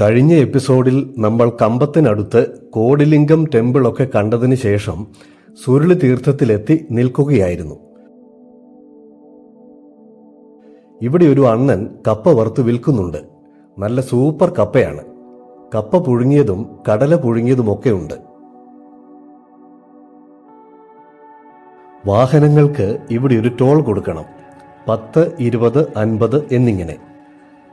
കഴിഞ്ഞ എപ്പിസോഡിൽ നമ്മൾ കമ്പത്തിനടുത്ത് കോടിലിംഗം ടെമ്പിളൊക്കെ കണ്ടതിന് ശേഷം സുരുളി തീർത്ഥത്തിലെത്തി നിൽക്കുകയായിരുന്നു. ഇവിടെ ഒരു അണ്ണൻ കപ്പ വറുത്ത് വിൽക്കുന്നുണ്ട്. നല്ല സൂപ്പർ കപ്പയാണ്. കപ്പ പുഴുങ്ങിയതും കടല പുഴുങ്ങിയതുമൊക്കെ ഉണ്ട്. വാഹനങ്ങൾക്ക് ഇവിടെ ഒരു ടോൾ കൊടുക്കണം. പത്ത് ഇരുപത് അൻപത് എന്നിങ്ങനെ.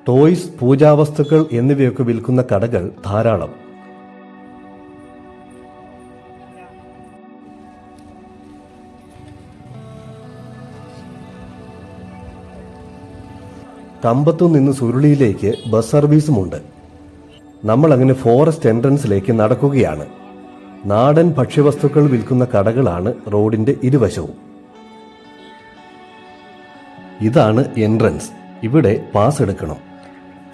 ടോയ്സ് പൂജാവസ്തുക്കൾ എന്നിവയൊക്കെ വിൽക്കുന്ന കടകൾ ധാരാളം. കമ്പത്തു നിന്ന് സുരുളിയിലേക്ക് ബസ് സർവീസുമുണ്ട്. നമ്മൾ അങ്ങനെ ഫോറസ്റ്റ് എൻട്രൻസിലേക്ക് നടക്കുകയാണ്. നാടൻ ഭക്ഷ്യവസ്തുക്കൾ വിൽക്കുന്ന കടകളാണ് റോഡിന്റെ ഇരുവശവും. ഇതാണ് എൻട്രൻസ്. ഇവിടെ പാസ് എടുക്കണം.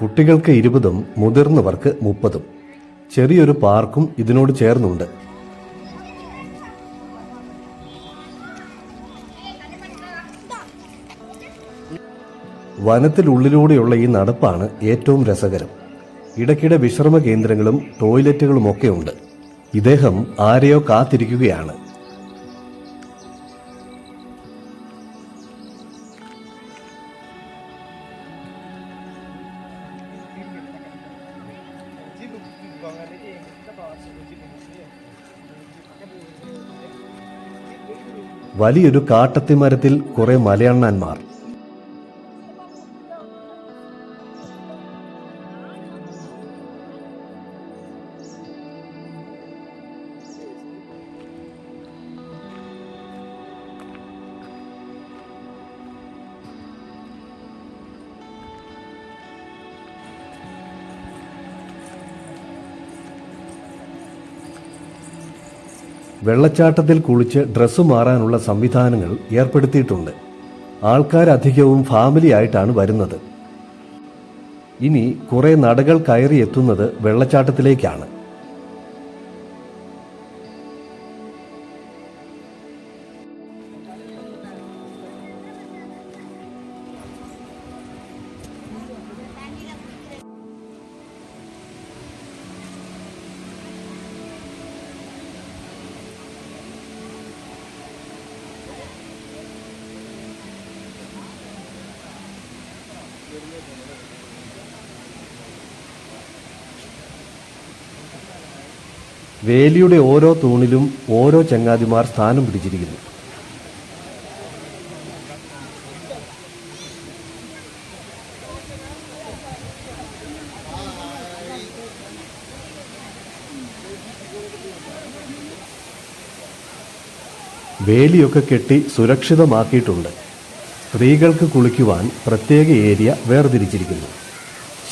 കുട്ടികൾക്ക് ഇരുപതും മുതിർന്നവർക്ക് മുപ്പതും. ചെറിയൊരു പാർക്കും ഇതിനോട് ചേർന്നുണ്ട്. വനത്തിലുള്ളിലൂടെയുള്ള ഈ നടപ്പാണ് ഏറ്റവും രസകരം. ഇടയ്ക്കിടെ വിശ്രമ കേന്ദ്രങ്ങളും ടോയ്ലറ്റുകളുമൊക്കെ ഉണ്ട്. ഇദ്ദേഹം ആരെയോ കാത്തിരിക്കുകയാണ്. വലിയൊരു കാട്ടത്തിമരത്തിൽ കുറെ മലയണ്ണന്മാർ വെള്ളച്ചാട്ടത്തിൽ കുളിച്ച് ഡ്രസ്സ് മാറാനുള്ള സംവിധാനങ്ങൾ ഏർപ്പെടുത്തിയിട്ടുണ്ട്. ആൾക്കാരധികവും ഫാമിലി ആയിട്ടാണ് വരുന്നത്. ഇനി കുറേ നടകൾ കയറി എത്തുന്നത് വെള്ളച്ചാട്ടത്തിലേക്കാണ്. വേലിയുടെ ഓരോ തൂണിലും ഓരോ ചങ്ങാതിമാർ സ്ഥാനം പിടിച്ചിരിക്കുന്നു. വേലിയൊക്കെ കെട്ടി സുരക്ഷിതമാക്കിയിട്ടുണ്ട്. സ്ത്രീകൾക്ക് കുളിക്കുവാൻ പ്രത്യേക ഏരിയ വേർതിരിച്ചിരിക്കുന്നു.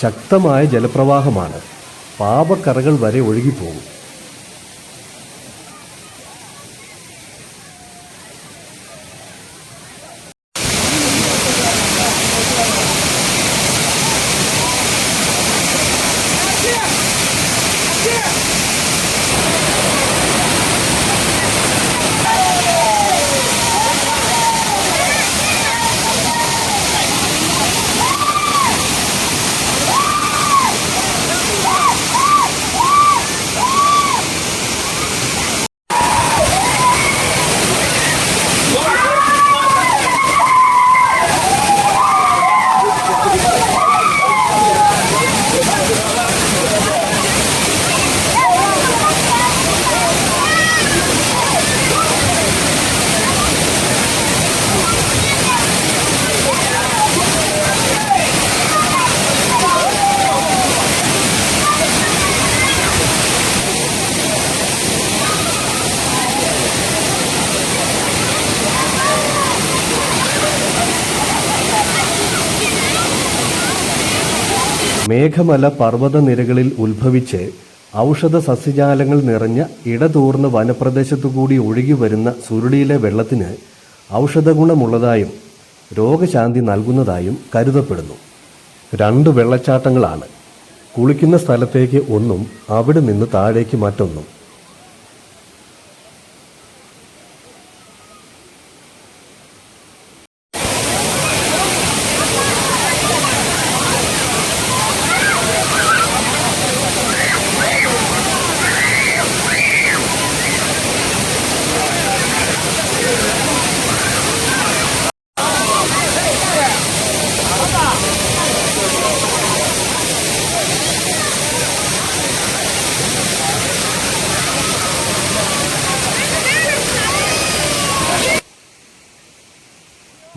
ശക്തമായ ജലപ്രവാഹമാണ്. പാപക്കറകൾ വരെ ഒഴുകിപ്പോകും. മേഘമല പർവതനിരകളിൽ ഉത്ഭവിച്ച് ഔഷധ സസ്യജാലങ്ങൾ നിറഞ്ഞ ഇടതൂർന്ന വനപ്രദേശത്തുകൂടി ഒഴുകി വരുന്ന സുരുളിയിലെ വെള്ളത്തിന് ഔഷധഗുണമുള്ളതായും രോഗശാന്തി നൽകുന്നതായും കരുതപ്പെടുന്നു. രണ്ട് വെള്ളച്ചാട്ടങ്ങളാണ്. കുളിക്കുന്ന സ്ഥലത്തേക്ക് ഒന്നും അവിടെ നിന്ന് താഴേക്ക് മറ്റൊന്നും.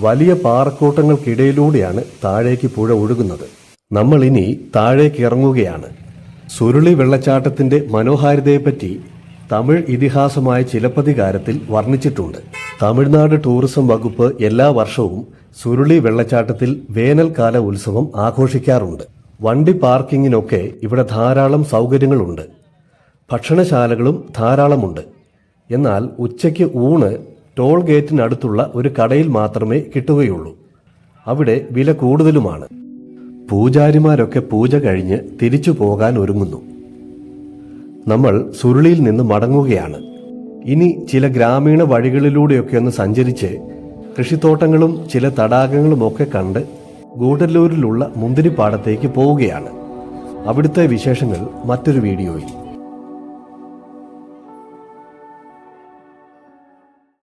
വലിയ പാറക്കൂട്ടങ്ങൾക്കിടയിലൂടെയാണ് താഴേക്ക് പുഴ ഒഴുകുന്നത്. നമ്മൾ ഇനി താഴേക്ക് ഇറങ്ങുകയാണ്. സുരുളി വെള്ളച്ചാട്ടത്തിന്റെ മനോഹാരിതയെപ്പറ്റി തമിഴ് ഇതിഹാസമായ ചിലപ്പതികാരത്തിൽ വർണിച്ചിട്ടുണ്ട്. തമിഴ്നാട് ടൂറിസം വകുപ്പ് എല്ലാ വർഷവും സുരുളി വെള്ളച്ചാട്ടത്തിൽ വേനൽക്കാല ഉത്സവം ആഘോഷിക്കാറുണ്ട്. വണ്ടി പാർക്കിങ്ങിനൊക്കെ ഇവിടെ ധാരാളം സൗകര്യങ്ങളുണ്ട്. ഭക്ഷണശാലകളും ധാരാളമുണ്ട്. എന്നാൽ ഉച്ചയ്ക്ക് ഊണ് ടോൾ ഗേറ്റിനടുത്തുള്ള ഒരു കടയിൽ മാത്രമേ കിട്ടുകയുള്ളൂ. അവിടെ വില കൂടുതലുമാണ്. പൂജാരിമാരൊക്കെ പൂജ കഴിഞ്ഞ് തിരിച്ചു പോകാൻ ഒരുങ്ങുന്നു. നമ്മൾ സുരുളിയിൽ നിന്ന് മടങ്ങുകയാണ്. ഇനി ചില ഗ്രാമീണ വഴികളിലൂടെയൊക്കെ ഒന്ന് സഞ്ചരിച്ച് കൃഷിത്തോട്ടങ്ങളും ചില തടാകങ്ങളും ഒക്കെ കണ്ട് ഗൂഡല്ലൂരിലുള്ള മുന്തിരിപ്പാടത്തേക്ക് പോവുകയാണ്. അവിടുത്തെ വിശേഷങ്ങൾ മറ്റൊരു വീഡിയോയിൽ.